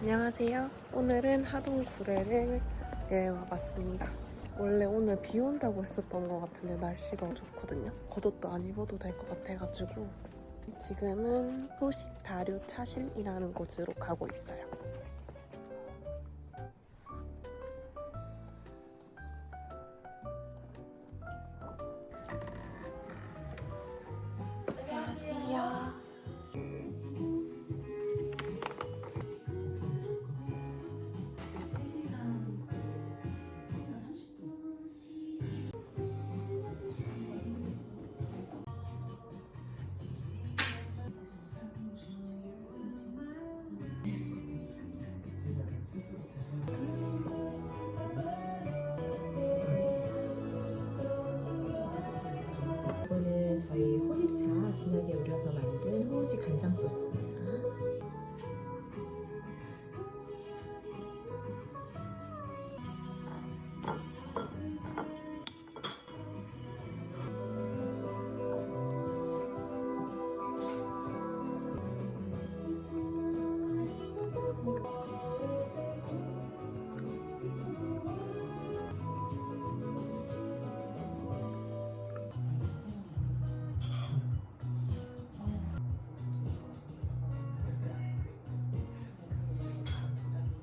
안녕하세요. 오늘은 하동 구례를 여행 와봤습니다. 원래 오늘 비 온다고 했었던 것 같은데 날씨가 좋거든요. 겉옷도 안 입어도 될 것 같아가지고 지금은 소식 다류 차심이라는 곳으로 가고 있어요.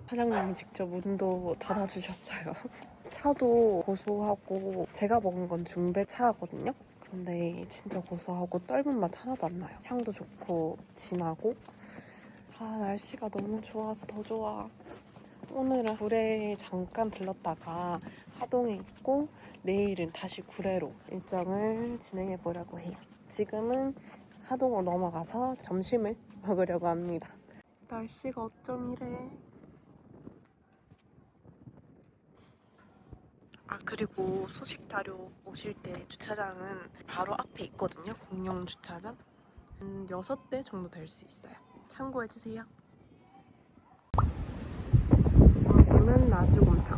사장님이 직접 문도 닫아주셨어요. 차도 고소하고 제가 먹은 건 중배 차거든요. 근데 진짜 고소하고 떫은 맛 하나도 안 나요. 향도 좋고 진하고 아 날씨가 너무 좋아서 더 좋아. 오늘은 구례에 잠깐 들렀다가 하동에 있고 내일은 다시 구례로 일정을 진행해 보려고 해요. 지금은 하동으로 넘어가서 점심을 먹으려고 합니다. 날씨가 어쩜 이래. 아 그리고 소식 다료 오실 때 주차장은 바로 앞에 있거든요. 공용 주차장. 음, 6대 정도 될 수 있어요. 참고해 주세요. 점심은 나주곰탕.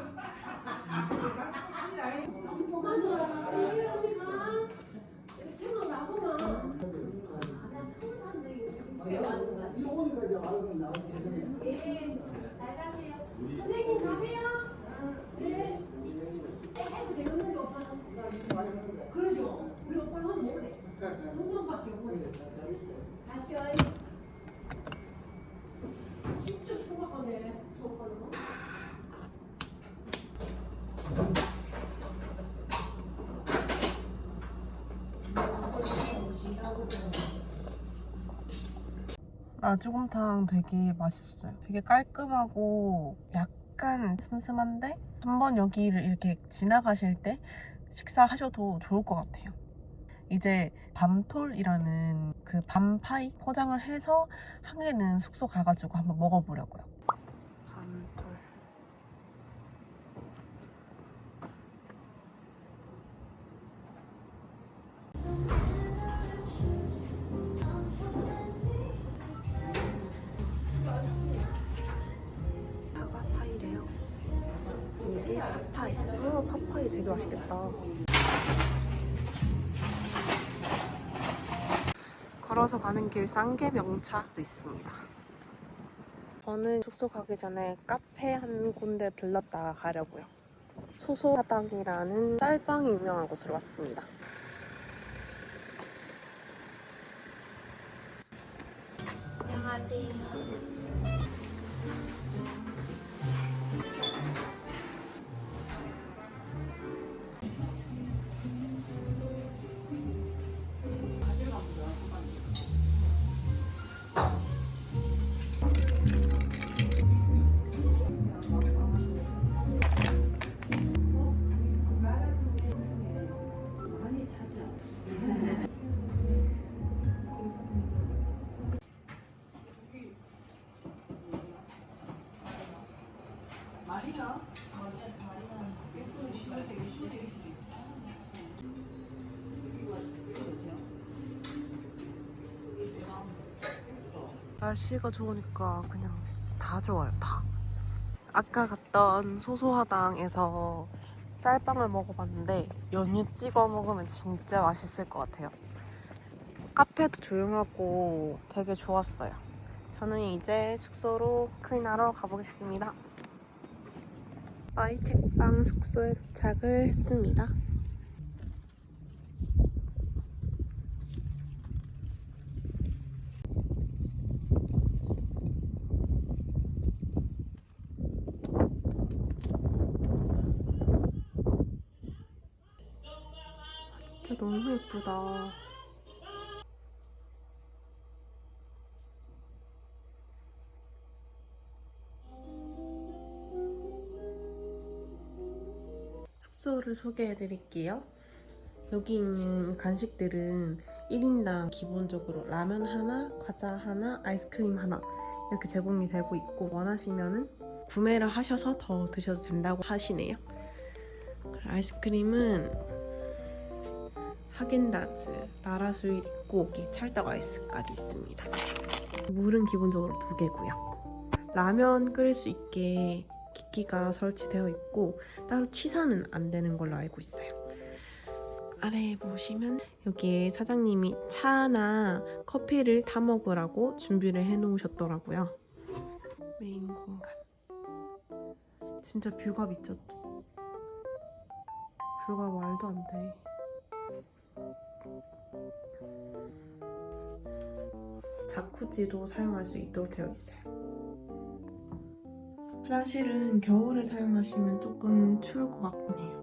잘 가세요. 선생님 가세요. 네. 해도 되겠는데 오빠는. 그러죠. 우리 오빠는 하도 초박하네. 저 오빠는. 나주곰탕 되게 맛있었어요. 되게 깔끔하고 약간 슴슴한데 한 번 여기를 이렇게 지나가실 때 식사하셔도 좋을 것 같아요. 이제 밤톨이라는 그 밤파이 포장을 해서 한 개는 숙소 가가지고 한번 먹어보려고요. 밤톨. 사과 파이래요. 이게 팥파이. 어, 팥파이 되게 맛있겠다. 걸어서 가는 길 쌍계명차도 있습니다. 저는 숙소 가기 전에 카페 한 군데 들렀다 가려고요. 소소하당이라는 쌀빵이 유명한 곳으로 왔습니다. 안녕하세요. 날씨가 좋으니까 그냥 다 좋아요, 다. 아까 갔던 소소화당에서 쌀빵을 먹어봤는데 연유 찍어 먹으면 진짜 맛있을 것 같아요. 카페도 조용하고 되게 좋았어요. 저는 이제 숙소로 클린하러 가보겠습니다. 빠이 책방 숙소에 도착을 했습니다. 진짜 너무 예쁘다. 숙소를 소개해 드릴게요. 여기 있는 간식들은 1인당 기본적으로 라면 하나, 과자 하나, 아이스크림 하나 이렇게 제공이 되고 있고 원하시면은 구매를 하셔서 더 드셔도 된다고 하시네요. 아이스크림은 하겐다즈, 라라스윗 있고 여기 찰떡 아이스까지 있습니다. 물은 기본적으로 두 개고요. 라면 끓일 수 있게 기기가 설치되어 있고 따로 취사는 안 되는 걸로 알고 있어요. 아래에 보시면 여기에 사장님이 차나 커피를 타 먹으라고 준비를 해 놓으셨더라고요. 메인 공간. 진짜 뷰가 미쳤다. 뷰가 말도 안 돼. 자쿠지도 사용할 수 있도록 되어 있어요. 화장실은 겨울에 사용하시면 조금 추울 것 같긴 해요.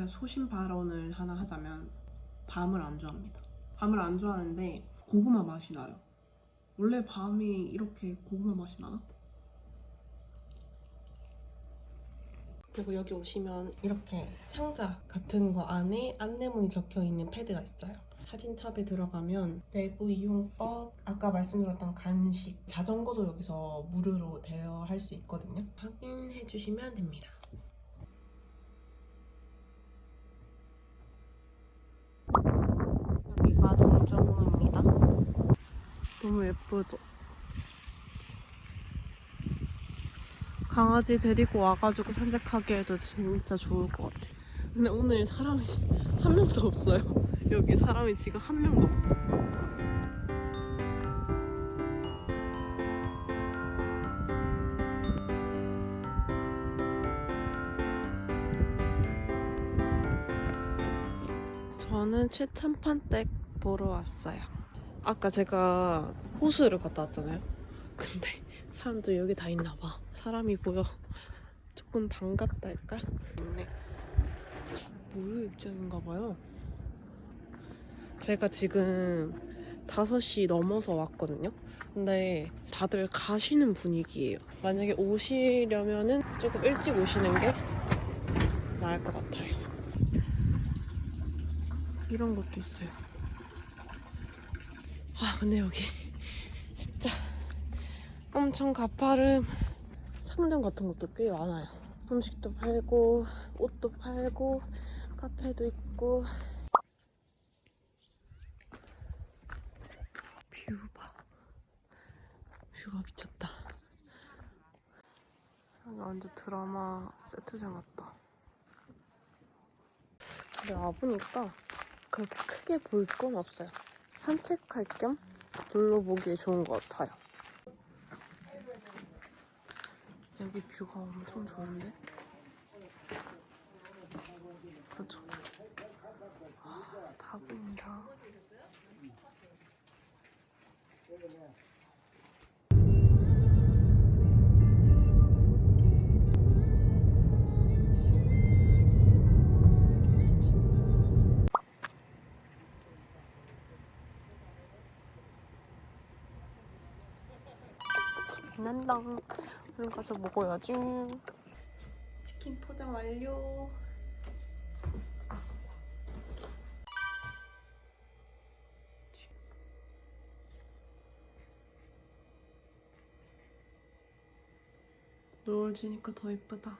제가 소신 발언을 하나 하자면 밤을 안 좋아합니다. 밤을 안 좋아하는데 고구마 맛이 나요. 원래 밤이 이렇게 고구마 맛이 나나? 그리고 여기 오시면 이렇게 상자 같은 거 안에 안내문이 적혀 있는 패드가 있어요. 사진첩에 들어가면 내부 이용법, 아까 말씀드렸던 간식, 자전거도 여기서 무료로 대여할 수 있거든요. 확인해 주시면 됩니다. 여기가 동정호입니다. 너무 예쁘죠? 강아지 데리고 와가지고 산책하기에도 진짜 좋을 것 같아. 근데 오늘 사람이 한 명도 없어요. 여기 사람이 지금 한 명도 없어. 저는 최참판댁 보러 왔어요. 아까 제가 호수를 갔다 왔잖아요. 근데 사람들 여기 다 있나 봐. 사람이 보여. 조금 반갑달까? 네. 무료 입장인가 봐요. 제가 지금 5시 넘어서 왔거든요. 근데 다들 가시는 분위기예요. 만약에 오시려면은 조금 일찍 오시는 게 나을 것 같아요. 이런 것도 있어요. 아, 근데 여기 진짜 엄청 가파름 상점 같은 것도 꽤 많아요. 음식도 팔고, 옷도 팔고, 카페도 있고. 뷰 봐. 뷰가 미쳤다. 여기 완전 드라마 세트장 같다. 근데 와보니까 그렇게 크게 볼 건 없어요. 산책할 겸 둘러보기에 좋은 것 같아요. 여기 뷰가 엄청 좋은데? 그렇죠? 아, 다 보인다. 난다. 오늘 가서 먹어야지. 치킨 포장 완료. 노을 지니까 더 예쁘다.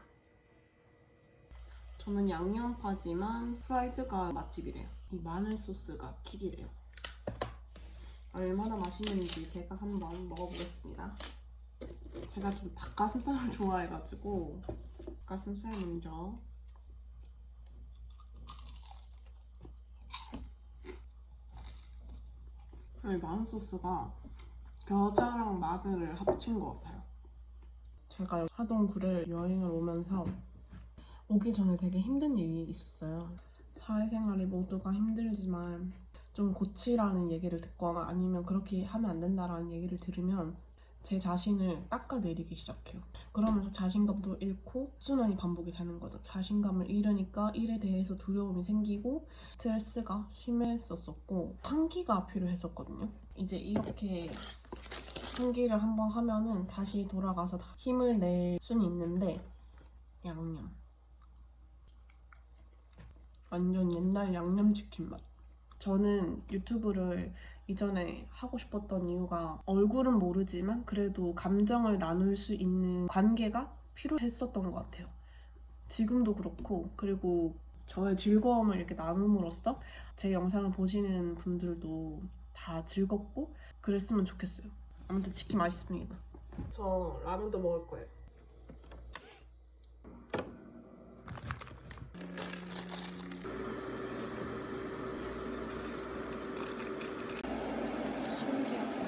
저는 양념파지만 프라이드가 맛집이래요. 이 마늘 소스가 킥이래요. 얼마나 맛있는지 제가 한번 먹어보겠습니다. 제가 좀 닭가슴살을 좋아해가지고 닭가슴살 먼저 이 마늘 소스가 겨자랑 마늘을 합친 것 같아요. 제가 하동 구례 여행을 오면서 오기 전에 되게 힘든 일이 있었어요. 사회생활이 모두가 힘들지만 좀 고치라는 얘기를 듣거나 아니면 그렇게 하면 안 된다라는 얘기를 들으면 제 자신을 깎아내리기 시작해요. 그러면서 자신감도 잃고 순환이 반복이 되는 거죠. 자신감을 잃으니까 일에 대해서 두려움이 생기고 스트레스가 심했었었고 환기가 필요했었거든요. 이제 이렇게 환기를 한번 하면은 다시 돌아가서 다 힘을 낼 수는 있는데 양념 완전 옛날 양념치킨 맛. 저는 유튜브를 이전에 하고 싶었던 이유가 얼굴은 모르지만 그래도 감정을 나눌 수 있는 관계가 필요했었던 것 같아요. 지금도 그렇고 그리고 저의 즐거움을 이렇게 나눔으로써 제 영상을 보시는 분들도 다 즐겁고 그랬으면 좋겠어요. 아무튼 치킨 맛있습니다. 저 라면도 먹을 거예요. 신기하다.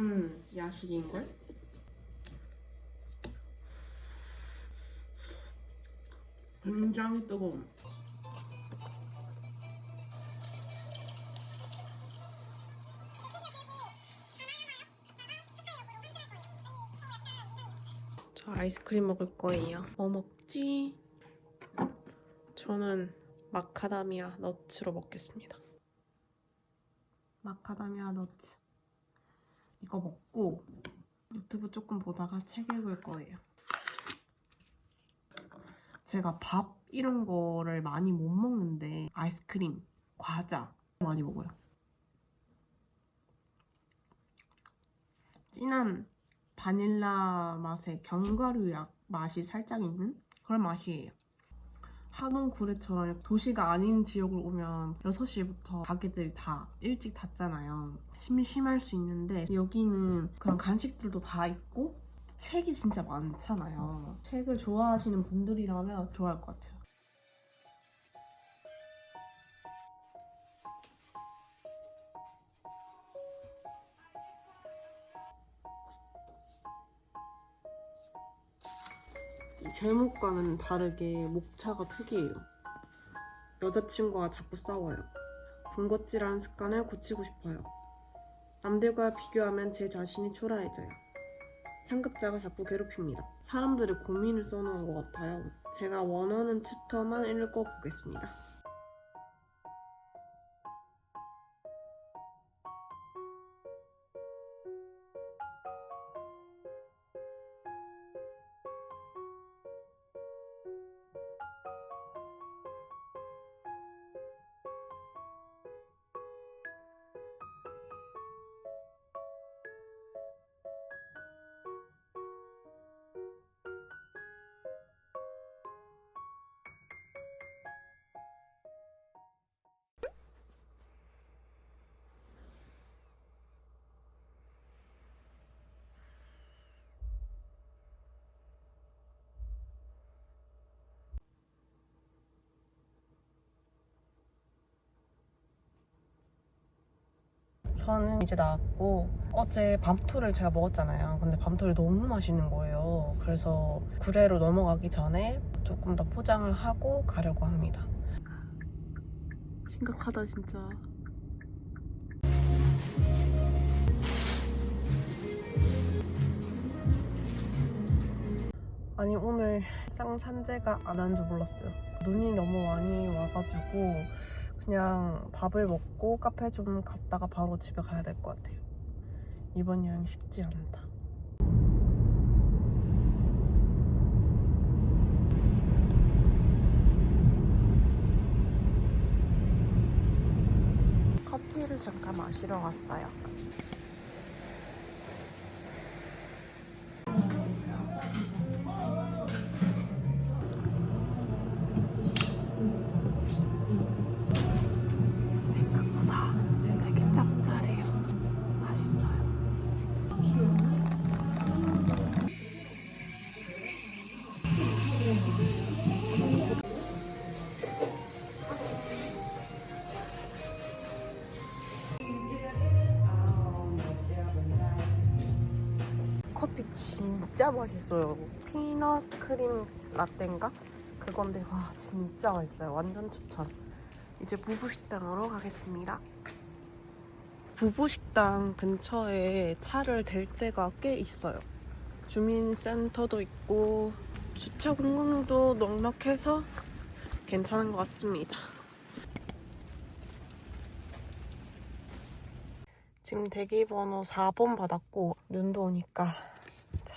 완벽한 야식인걸? 굉장히 뜨거운. 저 아이스크림 먹을 거예요. 뭐 먹지? 저는 마카다미아 너츠로 먹겠습니다. 마카다미아 너츠. 이거 먹고 유튜브 조금 보다가 책 읽을 거예요. 제가 밥 이런 거를 많이 못 먹는데 아이스크림, 과자 많이 먹어요. 진한 바닐라 맛의 견과류 약 맛이 살짝 있는 그런 맛이에요. 하동 구례처럼 도시가 아닌 지역을 오면 6시부터 가게들이 다 일찍 닫잖아요. 심심할 수 있는데 여기는 그런 간식들도 다 있고 책이 진짜 많잖아요. 책을 좋아하시는 분들이라면 좋아할 것 같아요. 제목과는 다르게 목차가 특이해요. 여자친구와 자꾸 싸워요. 군것질하는 습관을 고치고 싶어요. 남들과 비교하면 제 자신이 초라해져요. 상급자가 자꾸 괴롭힙니다. 사람들의 고민을 써놓은 것 같아요. 제가 원하는 챕터만 읽어보겠습니다. 저는 이제 나왔고 어제 밤토를 제가 먹었잖아요. 근데 밤토를 너무 맛있는 거예요. 그래서 구례로 넘어가기 전에 조금 더 포장을 하고 가려고 합니다. 심각하다 진짜. 아니 오늘 쌍산제가 안 한 줄 몰랐어요. 눈이 너무 많이 와가지고 그냥 밥을 먹고 카페 좀 갔다가 바로 집에 가야 될 것 같아요. 이번 여행 쉽지 않다. 커피를 잠깐 마시러 왔어요. 진짜 맛있어요. 피넛 크림 라떼인가? 그건데 와 진짜 맛있어요. 완전 추천. 이제 부부식당으로 가겠습니다. 부부식당 근처에 차를 댈 데가 꽤 있어요. 주민센터도 있고 주차 공간도 넉넉해서 괜찮은 것 같습니다. 지금 대기 번호 4번 받았고 눈도 오니까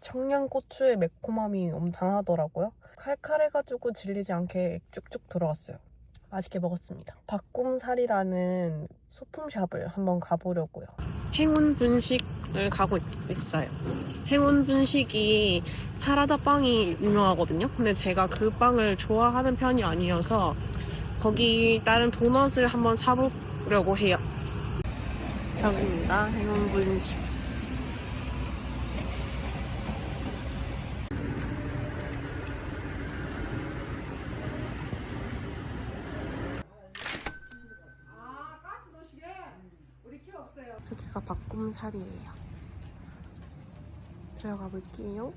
청양고추의 매콤함이 엄청나더라고요. 칼칼해가지고 질리지 않게 쭉쭉 들어갔어요. 맛있게 먹었습니다. 박꿈살이라는 소품샵을 한번 가보려고요. 행운 분식을 가고 있어요. 행운 분식이 사라다 빵이 유명하거든요. 근데 제가 그 빵을 좋아하는 편이 아니어서 거기 다른 도넛을 한번 사보려고 해요. 여기입니다. 행운 분식. 아 가스 넣으시게 우리 키 없어요. 여기가 박꿈살이에요. 들어가 볼게요.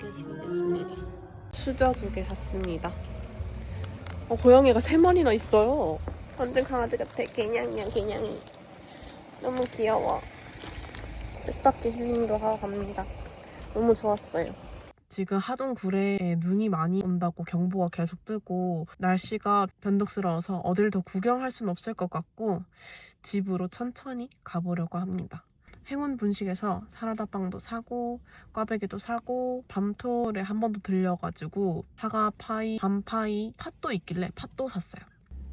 개 사겠습니다. 수저 두 개 샀습니다. 어, 고양이가 세 마리나 있어요. 완전 강아지 같아. 개냥이야, 개냥이. 너무 귀여워. 뜻밖의 힐링도 하고 갑니다. 너무 좋았어요. 지금 하동 구례에 눈이 많이 온다고 경보가 계속 뜨고 날씨가 변덕스러워서 어딜 더 구경할 수는 없을 것 같고 집으로 천천히 가보려고 합니다. 행운 분식에서 사라다 빵도 사고 꽈배기도 사고 밤톨에 한 번 더 들려가지고 사과 파이, 밤파이, 팥도 있길래 팥도 샀어요.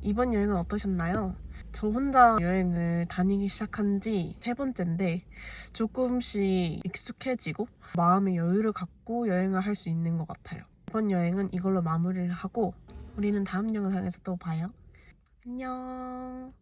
이번 여행은 어떠셨나요? 저 혼자 여행을 다니기 시작한 지 세 번째인데 조금씩 익숙해지고 마음의 여유를 갖고 여행을 할 수 있는 것 같아요. 이번 여행은 이걸로 마무리를 하고 우리는 다음 영상에서 또 봐요. 안녕.